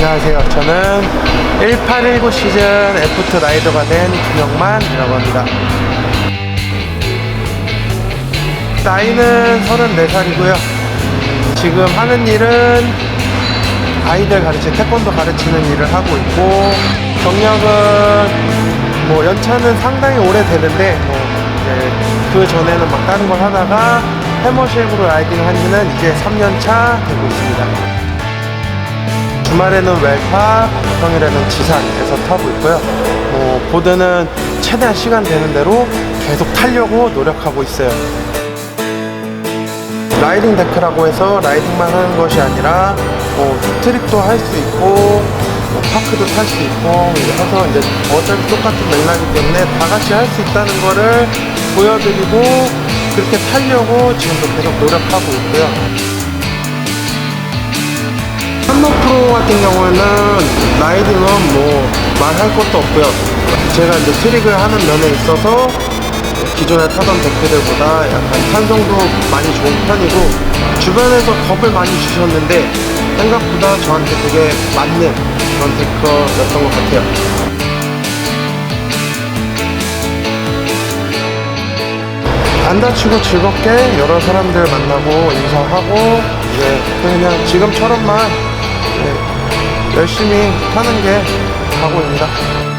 안녕하세요. 저는 1819 시즌 F2 라이더가 된 김영만이라고 합니다. 나이는 34살이고요. 지금 하는 일은 아이들 가르치, 태권도 가르치는 일을 하고 있고, 경력은 뭐 연차는 상당히 오래 되는데, 뭐 그 전에는 막 다른 걸 하다가 해머쉐이브로 라이딩 한 지는 이제 3년 차 되고 있습니다. 주말에는 웰파, 평일에는 지산에서 타고 있고요. 뭐, 보드는 최대한 시간 되는 대로 계속 타려고 노력하고 있어요. 라이딩 데크라고 해서 라이딩만 하는 것이 아니라 뭐 트릭도 할 수 있고 뭐 파크도 탈 수 있고 해서 이제 어차피 똑같은 맥락이기 때문에 다 같이 할 수 있다는 거를 보여드리고 그렇게 타려고 지금도 계속 노력하고 있고요. 같은 경우에는 라이딩은 뭐 말할 것도 없고요. 제가 이제 트릭을 하는 면에 있어서 기존에 타던 데크들보다 약간 탄성도 많이 좋은 편이고 주변에서 겁을 많이 주셨는데 생각보다 저한테 되게 맞는 그런 데크였던 것 같아요. 안 다치고 즐겁게 여러 사람들 만나고 인사하고 이제 그냥 지금처럼만 열심히 타는 게 각오입니다.